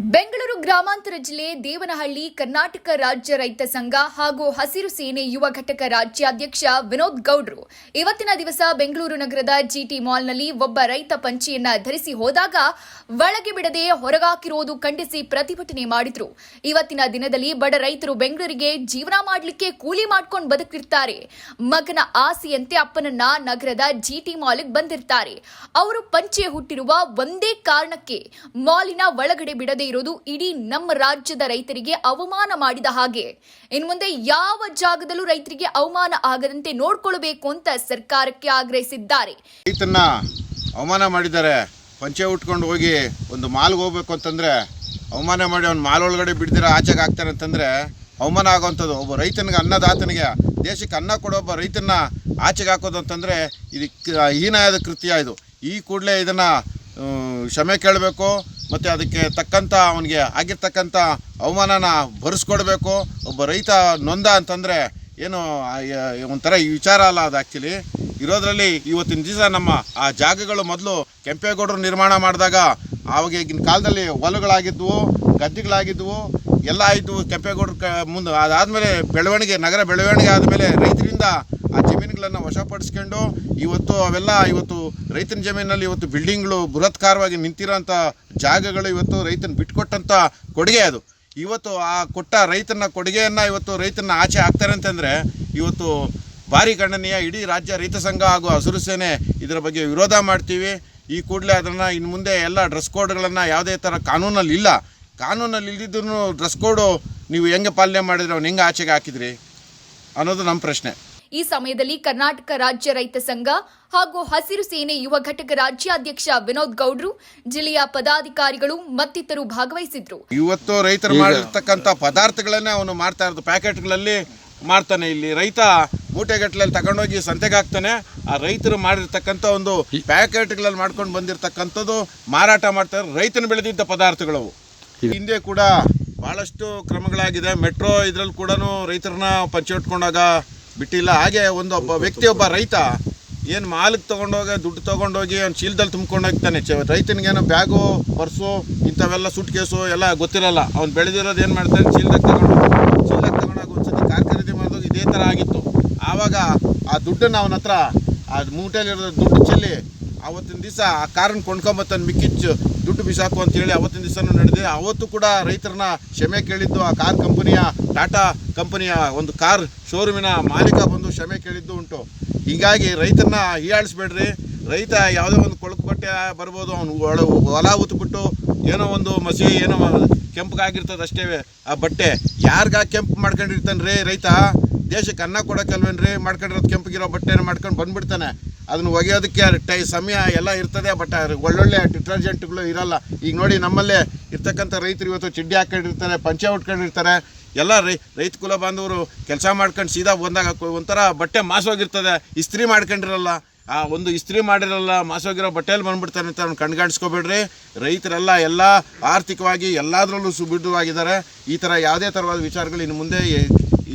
Bengel. ಗ್ರಾಮಾಂತರ ಜಿಲ್ಲೆ ದೇವನಹಳ್ಳಿ ಕರ್ನಾಟಕ ರಾಜ್ಯ ರೈತ ಸಂಘ ಹಾಗೂ ಹಸಿರು ಸೇನೆ ಯುವ ಘಟಕ ರಾಜ್ಯಾಧ್ಯಕ್ಷ ವಿನೋದ್ ಗೌಡ್ರು ಇವತ್ತಿನ ದಿವಸ ಬೆಂಗಳೂರು ನಗರದ ಜಿಟಿ ಮಾಲ್ನಲ್ಲಿ ಒಬ್ಬ ರೈತ ಪಂಚಿಯನ್ನ ಧರಿಸಿ ಹೋದಾಗ ಒಳಗೆ ಬಿಡದೆ ಹೊರಗಾಕಿರುವುದು ಖಂಡಿಸಿ ಪ್ರತಿಭಟನೆ ಮಾಡಿದ್ರು. ಇವತ್ತಿನ ದಿನದಲ್ಲಿ ಬಡ ರೈತರು ಬೆಂಗಳೂರಿಗೆ ಜೀವನ ಮಾಡಲಿಕ್ಕೆ ಕೂಲಿ ಮಾಡ್ಕೊಂಡು ಬದುಕಿರ್ತಾರೆ ಮಗನ ಆಸೆಯಂತೆ ಅಪ್ಪನನ್ನ ನಗರದ ಜಿಟಿ ಮಾಲ್ಗೆ ಬಂದಿರ್ತಾರೆ. ಅವರು ಪಂಚೆ ಹುಟ್ಟಿರುವ ಒಂದೇ ಕಾರಣಕ್ಕೆ ಮಾಲಿನ ಒಳಗಡೆ ಬಿಡದೇ ಇರೋದು ಇಡೀ ನಮ್ಮ ರಾಜ್ಯದ ರೈತರಿಗೆ ಅವಮಾನ ಮಾಡಿದ ಹಾಗೆ. ಇನ್ನು ಮುಂದೆ ಯಾವ ಜಾಗದಲ್ಲೂ ರೈತರಿಗೆ ಅವಮಾನ ಆಗದಂತೆ ನೋಡ್ಕೊಳ್ಬೇಕು ಅಂತ ಸರ್ಕಾರಕ್ಕೆ ಆಗ್ರಹಿಸಿದ್ದಾರೆ. ರೈತನ್ನ ಅವಮಾನ ಮಾಡಿದ್ದಾರೆ ಪಂಚೆ ಉಟ್ಕೊಂಡು ಹೋಗಿ ಒಂದು ಮಾಲ್ಗೆ ಹೋಗ್ಬೇಕು ಅಂತಂದರೆ, ಅವಮಾನ ಮಾಡಿ ಅವ್ನ ಮಾಲ್ ಒಳಗಡೆ ಬಿಡ್ದಿರ ಆಚೆಗೆ ಹಾಕ್ತಾರೆ ಅಂತಂದರೆ ಅವಮಾನ ಆಗೋವಂಥದ್ದು. ಒಬ್ಬ ರೈತನಿಗೆ, ಅನ್ನದಾತನಿಗೆ, ದೇಶಕ್ಕೆ ಅನ್ನ ಕೊಡೋ ಒಬ್ಬ ರೈತನ್ನ ಆಚೆಗೆ ಹಾಕೋದು ಅಂತಂದರೆ ಇದು ಹೀನಾಯದ ಕೃತ್ಯ ಇದು. ಈ ಕೂಡಲೇ ಇದನ್ನು ಕ್ಷಮೆ ಕೇಳಬೇಕು ಮತ್ತು ಅದಕ್ಕೆ ತಕ್ಕಂಥ ಅವನಿಗೆ ಆಗಿರ್ತಕ್ಕಂಥ ಅವಮಾನನ ಭರಿಸ್ಕೊಡ್ಬೇಕು ಒಬ್ಬ ರೈತ ನೊಂದ ಅಂತಂದರೆ ಏನು ಒಂಥರ ವಿಚಾರ ಅಲ್ಲ ಅದು ಆ್ಯಕ್ಚುಲಿ ಇರೋದ್ರಲ್ಲಿ ಇವತ್ತಿನ ದಿವಸ ನಮ್ಮ ಆ ಜಾಗಗಳು ಮೊದಲು ಕೆಂಪೇಗೌಡರು ನಿರ್ಮಾಣ ಮಾಡಿದಾಗ ಆವಾಗ ಈಗಿನ ಕಾಲದಲ್ಲಿ ಹೊಲಗಳಾಗಿದ್ವು, ಗದ್ದೆಗಳಾಗಿದ್ವು, ಎಲ್ಲ ಆಯಿತು ಕೆಂಪೇಗೌಡರು ಕ, ಮುಂದೆ ಅದಾದಮೇಲೆ ಬೆಳವಣಿಗೆ, ನಗರ ಬೆಳವಣಿಗೆ ಆದಮೇಲೆ ರೈತರಿಂದ ಆ ಜಮೀನುಗಳನ್ನು ವಶಪಡಿಸ್ಕೊಂಡು ಇವತ್ತು ಅವೆಲ್ಲ ಇವತ್ತು ರೈತನ ಜಮೀನಲ್ಲಿ ಇವತ್ತು ಬಿಲ್ಡಿಂಗ್ಗಳು ಬೃಹತ್ಕಾರವಾಗಿ ನಿಂತಿರೋಂಥ ಜಾಗಗಳು ಇವತ್ತು ರೈತನ ಬಿಟ್ಕೊಟ್ಟಂಥ ಕೊಡುಗೆ ಅದು. ಇವತ್ತು ಆ ಕೊಟ್ಟ ರೈತನ ಕೊಡುಗೆಯನ್ನು ಇವತ್ತು ರೈತನ ಆಚೆ ಹಾಕ್ತಾರೆ ಅಂತಂದರೆ ಇವತ್ತು ಭಾರಿ ಖಂಡನೀಯ ಇಡೀ ರಾಜ್ಯ ರೈತ ಸಂಘ ಹಾಗೂ ಹಸಿರು ಸೇನೆ ಇದರ ಬಗ್ಗೆ ವಿರೋಧ ಮಾಡ್ತೀವಿ. ಈ ಕೂಡಲೇ ಅದನ್ನು ಇನ್ನು ಮುಂದೆ ಎಲ್ಲ ಡ್ರೆಸ್ ಕೋಡ್ಗಳನ್ನು ಯಾವುದೇ ಥರ ಕಾನೂನಲ್ಲಿ ಇಲ್ಲ. ಕಾನೂನಲ್ಲಿ ಇಲ್ದಿದ್ದೂ ಡ್ರೆಸ್ ಕೋಡು ನೀವು ಹೆಂಗೆ ಪಾಲನೆ ಮಾಡಿದ್ರೆ ಅವ್ನು ಹೆಂಗೆ ಆಚೆಗೆ ಹಾಕಿದ್ರಿ ಅನ್ನೋದು ನಮ್ಮ ಪ್ರಶ್ನೆ. ಈ ಸಮಯದಲ್ಲಿ ಕರ್ನಾಟಕ ರಾಜ್ಯ ರೈತ ಸಂಘ ಹಾಗೂ ಹಸಿರು ಸೇನೆ ಯುವ ಘಟಕ ರಾಜ್ಯಾಧ್ಯಕ್ಷ ವಿನೋದ್ ಗೌಡ್ರು ಜಿಲ್ಲೆಯ ಪದಾಧಿಕಾರಿಗಳು ಮತ್ತಿತರರು ಭಾಗವಹಿಸಿದ್ರು. ಇವತ್ತು ರೈತರು ಮಾಡಿರ್ತಕ್ಕಂಥ ಪದಾರ್ಥಗಳನ್ನೇ ಅವನು ಮಾಡ್ತಾ ಇರೋದು. ಪ್ಯಾಕೆಟ್ಗಳಲ್ಲಿ ಮಾಡ್ತಾನೆ ಇಲ್ಲಿ. ರೈತ ಮೂಟೆಗಟ್ಟಲಲ್ಲಿ ತಗೊಂಡೋಗಿ ಸಂತೆಗೆ ಹಾಕ್ತಾನೆ. ಆ ರೈತರು ಮಾಡಿರ್ತಕ್ಕಂಥ ಒಂದು ಪ್ಯಾಕೆಟ್ಗಳಲ್ಲಿ ಮಾಡ್ಕೊಂಡು ಬಂದಿರತಕ್ಕಂಥದ್ದು ಮಾರಾಟ ಮಾಡ್ತಾರೆ ರೈತನ ಬೆಳೆದಿದ್ದ ಪದಾರ್ಥಗಳು ಅವು. ಹಿಂದೆ ಕೂಡ ಭಾಳಷ್ಟು ಕ್ರಮಗಳಾಗಿದೆ. ಮೆಟ್ರೋ ಇದರಲ್ಲಿ ಕೂಡ ರೈತರನ್ನ ಪಂಚೆ ಉಟ್ಕೊಂಡಾಗ ಬಿಟ್ಟಿಲ್ಲ. ಹಾಗೆ ಒಂದು ಒಬ್ಬ ವ್ಯಕ್ತಿ, ಒಬ್ಬ ರೈತ ಏನು ಮಾಲಿಗೆ ತೊಗೊಂಡೋಗಿ, ದುಡ್ಡು ತೊಗೊಂಡೋಗಿ ಅವ್ನು ಚೀಲದಲ್ಲಿ ತುಂಬ್ಕೊಂಡು ಹೋಗ್ತಾನೆ. ಚ, ರೈತನಿಗೇನೋ ಬ್ಯಾಗು, ಪರ್ಸು, ಇಂಥವೆಲ್ಲ ಸೂಟ್ ಕೇಸು ಎಲ್ಲ ಗೊತ್ತಿರಲ್ಲ. ಅವ್ನು ಬೆಳೆದಿರೋದು ಏನು ಮಾಡ್ತಾನೆ? ಚೀಲದಾಗ ತಗೊಂಡು ಚೀಲದಾಗ ತಗೊಂಡಾಗ ಒಂದ್ಸತಿ ಕಾರ್ ಖರೀದಿ ಮಾಡಿದಾಗ ಇದೇ ಥರ ಆಗಿತ್ತು. ಆವಾಗ ಆ ದುಡ್ಡನ್ನು ಅವನ ಹತ್ರ, ಆ ಮೂಟೆಯಲ್ಲಿರೋ ದುಡ್ಡು ಚೆಲ್ಲಿ ಆವತ್ತಿನ ದಿವಸ ಆ ಕಾರನ್ನು ಕೊಂಡ್ಕೊಂಬತ್ತನ್ನು ಮಿಕ್ಕಿಚ್ಚು, ದುಡ್ಡು ಬಿಸಾಕು ಅಂತೇಳಿ ಅವತ್ತಿನ ದಿವಸನೂ ನಡೆದಿದೆ. ಅವತ್ತು ಕೂಡ ರೈತರನ್ನ ಕ್ಷಮೆ ಕೇಳಿದ್ದು ಆ ಕಾರ್ ಕಂಪನಿಯ, ಟಾಟಾ ಕಂಪನಿಯ ಒಂದು ಕಾರ್ ಶೋರೂಮಿನ ಮಾಲೀಕ ಬಂದು ಕ್ಷಮೆ ಕೇಳಿದ್ದು ಉಂಟು. ಹೀಗಾಗಿ ರೈತರನ್ನ ಹೀಯಾಳಿಸ್ಬೇಡ್ರಿ. ರೈತ ಯಾವುದೋ ಒಂದು ಕೊಳಕು ಬಟ್ಟೆ ಬರ್ಬೋದು, ಅವನು ಒಳ ಹೊಲ ಊತ್ಬಿಟ್ಟು ಏನೋ ಒಂದು ಮಸಿ, ಏನೋ ಕೆಂಪಗಾಗಿರ್ತದೆ ಅಷ್ಟೇ ಆ ಬಟ್ಟೆ. ಯಾರಿಗ ಕೆಂಪು ಮಾಡ್ಕೊಂಡಿರ್ತಾನೆ ರೀ ರೈತ? ದೇಶಕ್ಕೆ ಅನ್ನ ಕೊಡೋಕ್ಕಲ್ವೇನ್ರಿ? ಮಾಡ್ಕೊಂಡಿರೋದು ಕೆಂಪಗಿರೋ ಬಟ್ಟೆನ ಮಾಡ್ಕೊಂಡು ಬಂದ್ಬಿಡ್ತಾನೆ. ಅದನ್ನು ಒಗೆಯೋದಕ್ಕೆ ಟೈ ಸಮಯ ಎಲ್ಲ ಇರ್ತದೆ ಬಟ್ ಒಳ್ಳೊಳ್ಳೆ ಡಿಟರ್ಜೆಂಟ್ಗಳು ಇರಲ್ಲ. ಈಗ ನೋಡಿ ನಮ್ಮಲ್ಲೇ ಇರ್ತಕ್ಕಂಥ ರೈತರು ಇವತ್ತು ಚಿಡ್ಡಿ ಹಾಕೊಂಡಿರ್ತಾರೆ, ಪಂಚೆ ಉಟ್ಕೊಂಡಿರ್ತಾರೆ. ಎಲ್ಲ ರೈ, ರೈತ ಕುಲ ಬಾಂಧವರು ಕೆಲಸ ಮಾಡ್ಕೊಂಡು ಸೀದಾ ಬಂದಾಗ ಒಂಥರ ಬಟ್ಟೆ ಮಾಸೋಗಿರ್ತದೆ. ಇಸ್ತ್ರಿ ಮಾಡ್ಕೊಂಡಿರಲ್ಲ. ಆ ಒಂದು ಇಸ್ತ್ರಿ ಮಾಡಿರಲ್ಲ, ಮಾಸೋಗಿರೋ ಬಟ್ಟೆಯಲ್ಲಿ ಬಂದ್ಬಿಡ್ತಾರೆ ಅಂತ ಅವ್ನು ಕಣ್ಗಾಣಿಸ್ಕೋಬೇಡ್ರಿ. ರೈತರೆಲ್ಲ ಎಲ್ಲ ಆರ್ಥಿಕವಾಗಿ ಎಲ್ಲದರಲ್ಲೂ ಸುಬಿಡುವಾಗಿದ್ದಾರೆ ಈ ಥರ ಯಾವುದೇ ಥರವಾದ ವಿಚಾರಗಳು ಇನ್ನು ಮುಂದೆ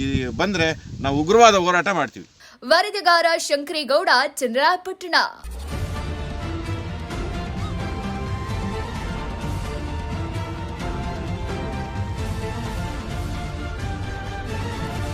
ಈ ಬಂದರೆ ನಾವು ಉಗ್ರವಾದ ಹೋರಾಟ ಮಾಡ್ತೀವಿ. ವರದಿಗಾರ ಶಂಕರೇಗೌಡ ಚಂದ್ರಾಪಟ್ಟಣ